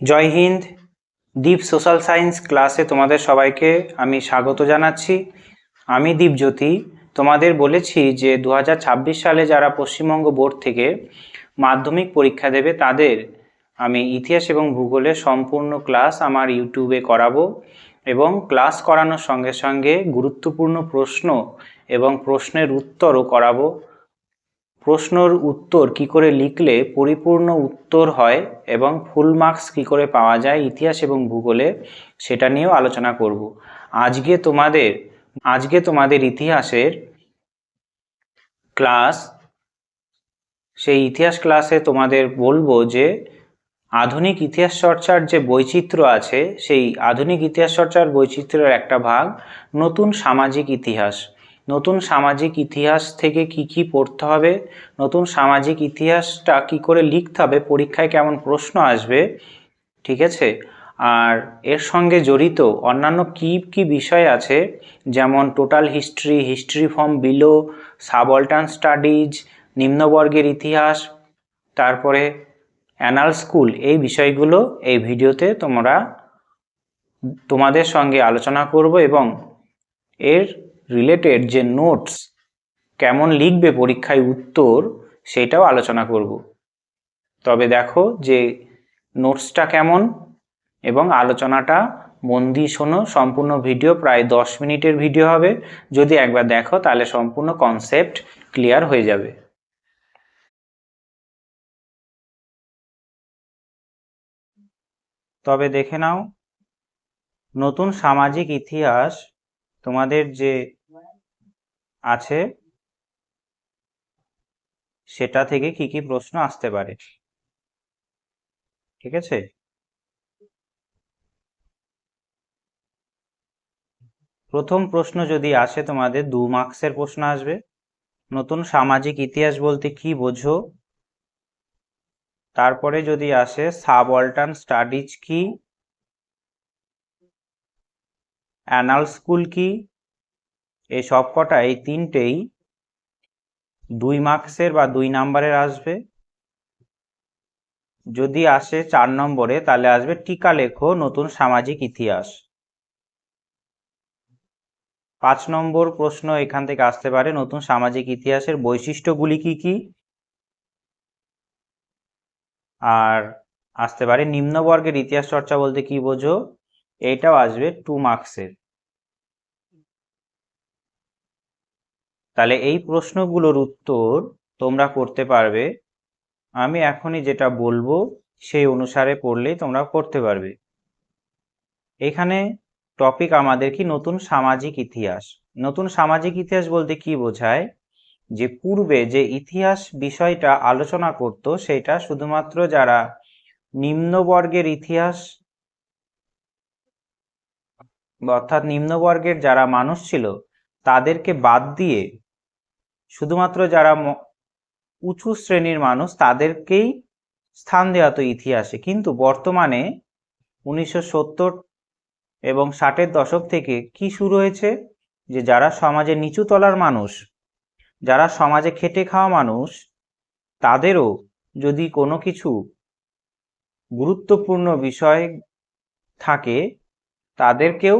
জয় হিন্দ, দীপ social science ক্লাসে তোমাদের সবাইকে আমি স্বাগত জানাচ্ছি। আমি দীপজ্যোতি। তোমাদের বলেছি যে দু হাজার ছাব্বিশ সালে যারা পশ্চিমবঙ্গ বোর্ড থেকে মাধ্যমিক পরীক্ষা দেবে, তাদের আমি ইতিহাস এবং ভূগোলের সম্পূর্ণ ক্লাস আমার ইউটিউবে করাবো এবং ক্লাস করানোর সঙ্গে সঙ্গে গুরুত্বপূর্ণ প্রশ্ন এবং প্রশ্নের উত্তরও করাবো। প্রশ্নর উত্তর কি করে লিখলে পরিপূর্ণ উত্তর হয় এবং ফুল মার্কস কি করে পাওয়া যায় ইতিহাস এবং ভূগোলে, সেটা নিয়েও আলোচনা করব। আজকে তোমাদের আজকে তোমাদের ইতিহাসের ক্লাস, সেই ইতিহাস ক্লাসে তোমাদের বলব যে আধুনিক ইতিহাস চর্চার যে বৈচিত্র্য আছে, সেই আধুনিক ইতিহাস চর্চার বৈচিত্র্যের একটা ভাগ নতুন সামাজিক ইতিহাস। নতুন সামাজিক ইতিহাস থেকে কি কি পড়তে হবে, নতুন সামাজিক ইতিহাসটা কি করে লিখতে হবে, পরীক্ষায় কেমন প্রশ্ন আসবে, ঠিক আছে? আর এর সঙ্গে জড়িত অন্যান্য কি কি বিষয় আছে, যেমন total history history from below subaltern studies, নিম্নবর্গের ইতিহাস, তারপরে অ্যানাল স্কুল, এই বিষয়গুলো এই ভিডিওতে তোমরা তোমাদের সঙ্গে আলোচনা করব এবং এর রিলেটেড যে নোটস কেমন লিখবে পরীক্ষায় উত্তর সেটাও আলোচনা করব। তবে দেখো যে নোটসটা কেমন এবং আলোচনাটা মন শোনো। সম্পূর্ণ ভিডিও প্রায় দশ মিনিটের ভিডিও হবে। যদি একবার দেখো তাহলে সম্পূর্ণ কনসেপ্ট ক্লিয়ার হয়ে যাবে। তবে দেখে নাও, নতুন সামাজিক ইতিহাস তোমাদের যে আছে? সেটা থেকে কি কি প্রশ্ন আসতে পারে? ঠিক আছে? প্রথম প্রশ্ন যদি আসে তোমাদের, দু মার্কসের প্রশ্ন আসবে। নতুন সামাজিক ইতিহাস বলতে কি বোঝো? তারপরে যদি আসে সাবঅল্টার্ন স্টাডিজ কি? অ্যানাল স্কুল কি? এই সব কটা এই তিনটেই দুই মার্কসের বা দুই নাম্বারের আসবে। যদি আসে চার নম্বরে, তাহলে আসবে টিকা লেখো, নতুন সামাজিক ইতিহাস। পাঁচ নম্বর প্রশ্ন এখান থেকে আসতে পারে, নতুন সামাজিক ইতিহাসের বৈশিষ্ট্যগুলি কি কি? আর আসতে পারে, নিম্নবর্গের ইতিহাস চর্চা বলতে কি বোঝো? এইটাও আসবে টু মার্কসের তাহলে এই প্রশ্নগুলোর উত্তর তোমরা করতে পারবে। আমি এখনই যেটা বলব, সেই অনুসারে পড়লেই তোমরা করতে পারবে। এখানে টপিক আমাদের কি? নতুন সামাজিক ইতিহাস। নতুন সামাজিক ইতিহাস বলতে কি বোঝায়? যে পূর্বে যে ইতিহাস বিষয়টা আলোচনা করত, সেটা শুধুমাত্র যারা নিম্নবর্গের ইতিহাস অর্থাৎ নিম্নবর্গের যারা মানুষ ছিল, তাদেরকে বাদ দিয়ে শুধুমাত্র যারা উঁচু শ্রেণির মানুষ তাদেরকেই স্থান দেওয়া তো ইতিহাসে। কিন্তু বর্তমানে উনিশশো সত্তর এবং ষাটের দশক থেকে কি শুরু হয়েছে? যে যারা সমাজে নিচু তলার মানুষ, যারা সমাজে খেটে খাওয়া মানুষ, তাদেরও যদি কোনো কিছু গুরুত্বপূর্ণ বিষয় থাকে, তাদেরকেও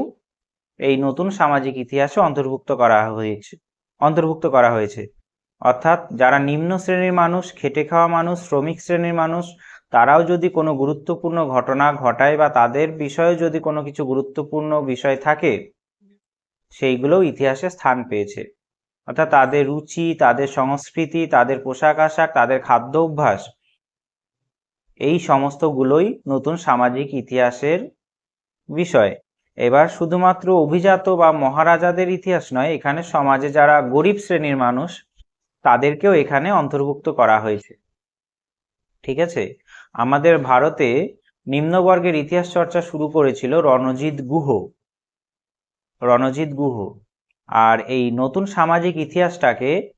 এই নতুন সামাজিক ইতিহাসে অন্তর্ভুক্ত করা হয়েছে। অন্তর্ভুক্ত করা হয়েছে। অর্থাৎ যারা নিম্ন শ্রেণির মানুষ, খেটে খাওয়া মানুষ, শ্রমিক শ্রেণির মানুষ, তারাও যদি কোনো গুরুত্বপূর্ণ ঘটনা ঘটায় বা তাদের বিষয়ে যদি কোনো কিছু গুরুত্বপূর্ণ বিষয় থাকে, সেইগুলোও ইতিহাসে স্থান পেয়েছে। অর্থাৎ তাদের রুচি, তাদের সংস্কৃতি, তাদের পোশাক আশাক, তাদের খাদ্য অভ্যাস, এই সমস্তগুলোই নতুন সামাজিক ইতিহাসের বিষয়। এবার শুধুমাত্র অভিজাত বা মহারাজাদের ইতিহাস নয়, এখানে সমাজে যারা গরিব শ্রেণির মানুষ, তাদেরকেও এখানে অন্তর্ভুক্ত করা হয়েছে। ঠিক আছে? আমাদের ভারতে নিম্নবর্গের ইতিহাস চর্চা শুরু করেছিল রণজিৎ গুহ। রণজিৎ গুহ। আর এই নতুন সামাজিক ইতিহাসটাকে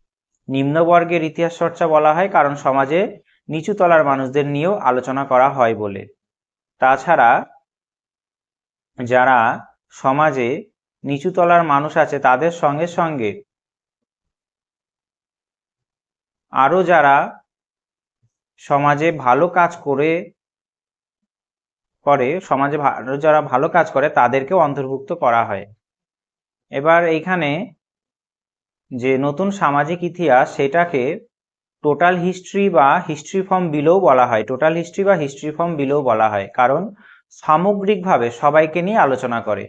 নিম্নবর্গের ইতিহাস চর্চা বলা হয়, কারণ সমাজে নিচু তলার মানুষদের নিয়েও আলোচনা করা হয় বলে। তাছাড়া যারা সমাজে নিচু তলার মানুষ আছে, তাদের সঙ্গে সঙ্গে আরও যারা সমাজে ভালো কাজ করে করে, সমাজে যারা ভালো কাজ করে, তাদেরকেও অন্তর্ভুক্ত করা হয়। এবার এইখানে যে নতুন সামাজিক ইতিহাস, সেটাকে টোটাল হিস্ট্রি বা হিস্ট্রি ফর্ম বিলোও বলা হয়। টোটাল হিস্ট্রি বা হিস্ট্রি ফর্ম বিলোও বলা হয়। কারণ সামগ্রিকভাবে সবাইকে নিয়ে আলোচনা করে।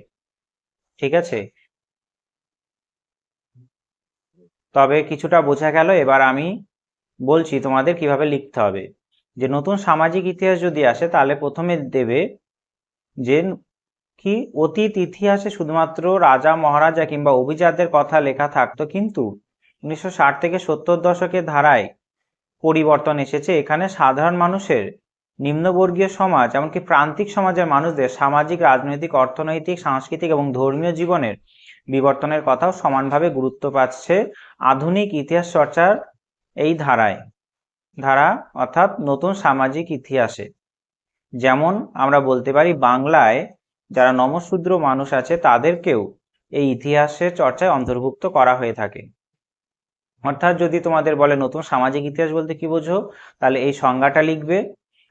ঠিক আছে? তবে কিছুটা বোঝা গেল, এবার আমি বলছি তোমাদের কীভাবে লিখতে হবে। যে নতুন সামাজিক ইতিহাস যদি আসে, তাহলে প্রথমে দেবে যে কি অতীত, ইতিহাসে শুধুমাত্র রাজা, মহারাজা কিংবা অভিজাতদের কথা লেখা থাকতো, কিন্তু উনিশশো ষাট থেকে সত্তর দশকের ধারায় পরিবর্তন এসেছে। এখানে সাধারণ মানুষের নিম্নবর্গীয় সমাজ এমনকি প্রান্তিক সমাজের মানুষদের সামাজিক, রাজনৈতিক, অর্থনৈতিক, সাংস্কৃতিক এবং ধর্মীয় জীবনের বিবর্তনের কথাও সমানভাবে গুরুত্ব পাচ্ছে আধুনিক ইতিহাস চর্চার এই ধারায়। ধারা অর্থাৎ নতুন সামাজিক ইতিহাসে। যেমন আমরা বলতে পারি বাংলায় যারা নমশূদ্র মানুষ আছে তাদেরকেও এই ইতিহাসের চর্চায় অন্তর্ভুক্ত করা হয়ে থাকে। অর্থাৎ যদি তোমাদের বলে নতুন সামাজিক ইতিহাস বলতে কি বোঝো, তাহলে এই সংজ্ঞাটা লিখবে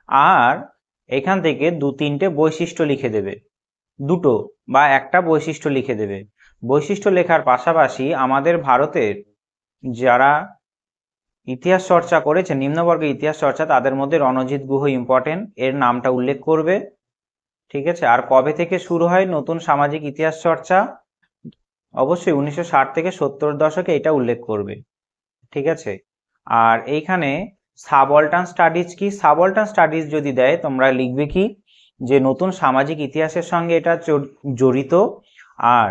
আর এখান থেকে দু তিনটে বৈশিষ্ট্য লিখে দেবে। দুটো বা একটা বৈশিষ্ট্য লিখে দেবে। বৈশিষ্ট্য লেখার পাশাপাশি আমাদের ভারতের যারা ইতিহাস চর্চা করেছে, নিম্নবর্গের ইতিহাস চর্চা, তাদের মধ্যে রণজিৎ গুহ ইম্পর্টেন্ট এর নামটা উল্লেখ করবে। ঠিক আছে? আর কবে থেকে শুরু হয় নতুন সামাজিক ইতিহাস চর্চা? অবশ্যই উনিশশো ষাট থেকে সত্তর দশকে এটা উল্লেখ করবে। ঠিক আছে? আর এইখানে সাবঅল্টান স্টাডিজ কি? সাবঅল্টান স্টাডিজ যদি দেয়, তোমরা লিখবে কি? যে নতুন সামাজিক ইতিহাসের সঙ্গে এটা জড়িত। আর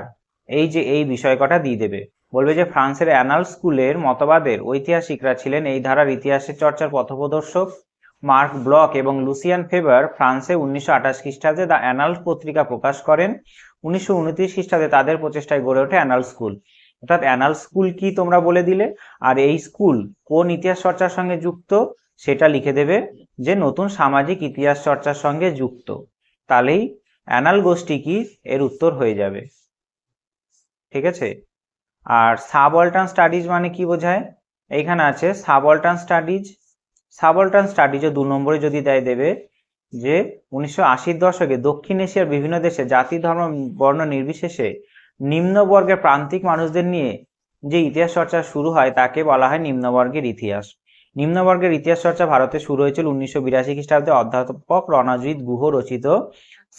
এই যে এই বিষয় কটা দিয়ে দেবে। বলবে যে ফ্রান্সের অ্যানাল স্কুলের মতবাদের ঐতিহাসিকরা ছিলেন এই ধারার ইতিহাসের চর্চার পথপ্রদর্শক মার্ক ব্লক এবং লুসিয়ান ফেভার ফ্রান্সে উনিশশো আঠাশ খ্রিস্টাব্দে দ্য অ্যানাল পত্রিকা প্রকাশ করেন। উনিশশো উনত্রিশ খ্রিস্টাব্দে তাদের প্রচেষ্টায় গড়ে ওঠে অ্যানাল স্কুল। অর্থাৎ অ্যানাল স্কুল কি তোমরা বলে দিলে? আর এই স্কুল কোন ইতিহাস চর্চার সঙ্গে যুক্ত? সেটা লিখে দেবে যে নতুন সামাজিক ইতিহাস চর্চার সঙ্গে যুক্ত। তাহলেই অ্যানাল গোষ্ঠী কি? এর উত্তর হয়ে যাবে। ঠিক আছে? আর সাবঅল্টান স্টাডিজ মানে কি বোঝায়? এইখানে আছে সাবঅল্টান স্টাডিজ সাবঅল্টান স্টাডিজও দু নম্বরে যদি দেয় দেবে যে উনিশশো দশকে দক্ষিণ এশিয়ার বিভিন্ন দেশে জাতি, ধর্ম, বর্ণ নির্বিশেষে নিম্নবর্গের প্রান্তিক মানুষদের নিয়ে যে ইতিহাস চর্চা শুরু হয়, তাকে বলা হয় নিম্নবর্গের ইতিহাস। নিম্নবর্গের ইতিহাস চর্চা ভারতে শুরু হয়েছিল উনিশশো বিরাশি খ্রিস্টাব্দে। অধ্যাপক রণজিৎ গুহ রচিত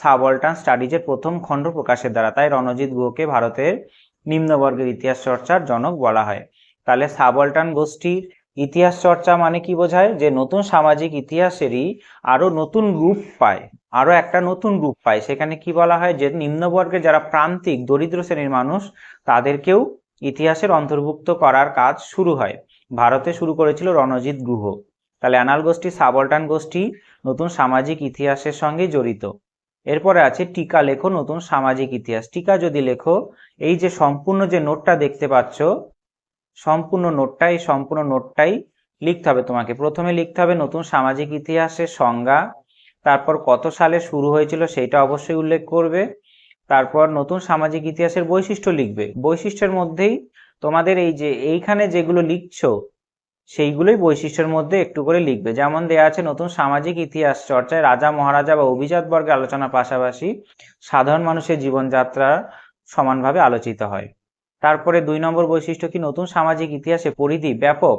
সাবলটান স্টাডিজের প্রথম খণ্ড প্রকাশের দ্বারা, তাই রণজিৎ গুহকে ভারতের নিম্নবর্গের ইতিহাস চর্চার জনক বলা হয়। তাহলে সাবলটান গোষ্ঠীর ইতিহাস চর্চা মানে কি বোঝায়? যে নতুন সামাজিক ইতিহাসেরই আরও নতুন রূপ পায়, আরও একটা নতুন রূপ পায়। সেখানে কি বলা হয়? যে নিম্নবর্গের যারা প্রান্তিক দরিদ্র শ্রেণির মানুষ, তাদেরকেও ইতিহাসের অন্তর্ভুক্ত করার কাজ শুরু হয়। ভারতে শুরু করেছিল রণজিৎ গুহ। তাহলে অ্যানাল গোষ্ঠী, সাবল্টান গোষ্ঠী নতুন সামাজিক ইতিহাসের সঙ্গে জড়িত। এরপরে আছে টিকা লেখো, নতুন সামাজিক ইতিহাস। টিকা যদি লেখো, এই যে সম্পূর্ণ যে নোটটা দেখতে পাচ্ছ সম্পূর্ণ নোটটা এই সম্পূর্ণ নোটটাই লিখতে হবে তোমাকে। প্রথমে লিখতে হবে নতুন সামাজিক ইতিহাসের সংজ্ঞা, তারপর কত সালে শুরু হয়েছিল সেটা অবশ্যই উল্লেখ করবে, তারপর নতুন সামাজিক ইতিহাসের বৈশিষ্ট্য লিখবে। বৈশিষ্ট্যের মধ্যেই তোমাদের এই যে, এইখানে যেগুলো লিখছো, সেইগুলোই বৈশিষ্ট্যের মধ্যে একটু করে লিখবে। যেমন দেয়া আছে, নতুন সামাজিক ইতিহাস চর্চায় রাজা, মহারাজা বা অভিজাত বর্গের আলোচনার পাশাপাশি সাধারণ মানুষের জীবনযাত্রা সমানভাবে আলোচিত হয়। তারপরে দুই নম্বর বৈশিষ্ট্য কি? নতুন সামাজিক ইতিহাসে পরিধি ব্যাপক।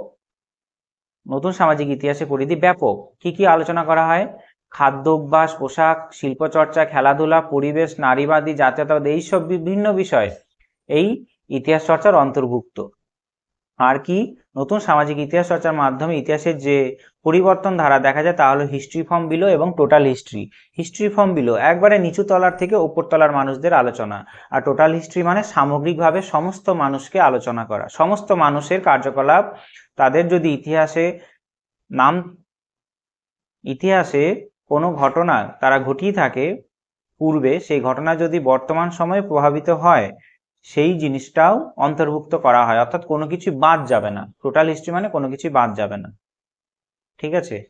নতুন সামাজিক ইতিহাসে পরিধি ব্যাপক। কি কি আলোচনা করা হয়? খাদ্য অভ্যাস, পোশাক, শিল্পচর্চা, খেলাধুলা, পরিবেশ, নারীবাদী, জাতীয়তাবাদ, এইসব বিভিন্ন বিষয়। এই ইতিহাস চর্চার অন্তর্ভুক্ত। আর কি? নতুন সামাজিক ইতিহাস চর্চার মাধ্যমে ইতিহাসের যে পরিবর্তন ধারা দেখা যায় তা হলো হিস্ট্রি ফর্ম বিলো এবং total history history from below একবারে নিচু তলার থেকে ওপর তলার মানুষদের আলোচনা। আর টোটাল হিস্ট্রি মানে সামগ্রিকভাবে সমস্ত মানুষকে আলোচনা করা। সমস্ত মানুষের কার্যকলাপ তাদের যদি ইতিহাসে নাম, ইতিহাসে কোনো ঘটনা তারা ঘটিয়ে থাকে পূর্বে, সেই ঘটনা যদি বর্তমান সময়ে প্রভাবিত হয় সেই জিনিসটাও অন্তর্ভুক্ত করা হয়। অর্থাৎ কোনো কিছু বাদ যাবে না। টোটাল হিস্ট্রি মানে কোনো কিছু বাদ যাবে না। ঠিক আছে?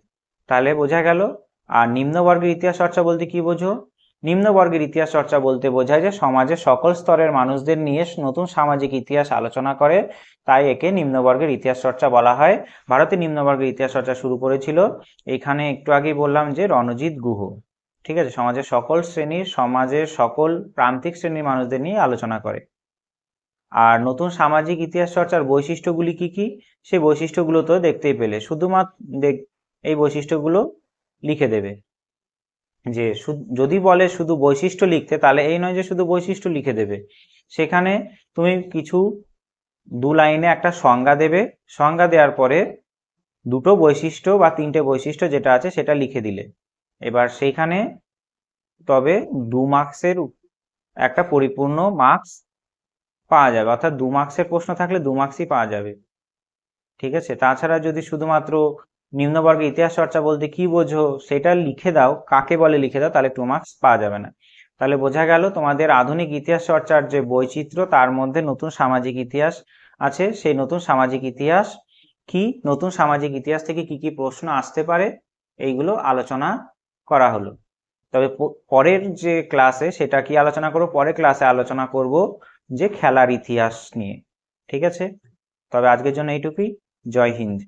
তাহলে বোঝা গেল। আর নিম্নবর্গের ইতিহাস চর্চা বলতে কি বোঝো? নিম্নবর্গের ইতিহাস চর্চা বলতে বোঝায় যে সমাজে সকল স্তরের মানুষদের নিয়ে নতুন সামাজিক ইতিহাস আলোচনা করে। তাই একে নিম্নবর্গের ইতিহাস চর্চা বলা হয়। ভারতে নিম্নবর্গের ইতিহাস চর্চা শুরু করেছিল। এখানে একটু আগেই বললাম যে রণজিৎ গুহ। ঠিক আছে? সমাজের সকল শ্রেণির, সমাজের সকল প্রান্তিক শ্রেণির মানুষদের নিয়ে আলোচনা করে। আর নতুন সামাজিক ইতিহাস চর্চার বৈশিষ্ট্যগুলি কি কি? সেই বৈশিষ্ট্যগুলো তো দেখতেই পেলে। শুধুমাত্র দেখ, এই বৈশিষ্ট্যগুলো লিখে দেবে। যে যদি বলে শুধু বৈশিষ্ট্য লিখতে, তাহলে এই নয় যে শুধু বৈশিষ্ট্য লিখে দেবে। সেখানে তুমি কিছু দু লাইনে একটা সংজ্ঞা দেবে। সংজ্ঞা দেওয়ার পরে দুটো বৈশিষ্ট্য বা তিনটে বৈশিষ্ট্য যেটা আছে সেটা লিখে দিলে। এবার সেইখানে তবে দু মার্কসের একটা পরিপূর্ণ মার্কস পাওয়া যাবে। অর্থাৎ দু মার্কসের প্রশ্ন থাকলে দু মার্কসই পাওয়া যাবে। ঠিক আছে? তাছাড়া যদি শুধুমাত্র নিম্নবর্গের ইতিহাস চর্চা বলতে কি বোঝো, সেটা লিখে দাও। কাকে বলে লিখে দাও? তাহলে টু মার্কস পাওয়া যাবে না। তাহলে বোঝা গেল তোমাদের আধুনিক ইতিহাস চর্চার যে বৈচিত্র্য, তার মধ্যে নতুন সামাজিক ইতিহাস আছে। সেই নতুন সামাজিক ইতিহাস কি? নতুন সামাজিক ইতিহাস থেকে কি কি প্রশ্ন আসতে পারে? এইগুলো আলোচনা করা হলো। তবে পরের যে ক্লাসে সেটা কি আলোচনা করব? পরের ক্লাসে আলোচনা করব যে খেলার ইতিহাস নিয়ে ঠিক আছে? তবে আজকের জন্য এইটুকুই। জয় হিন্দ।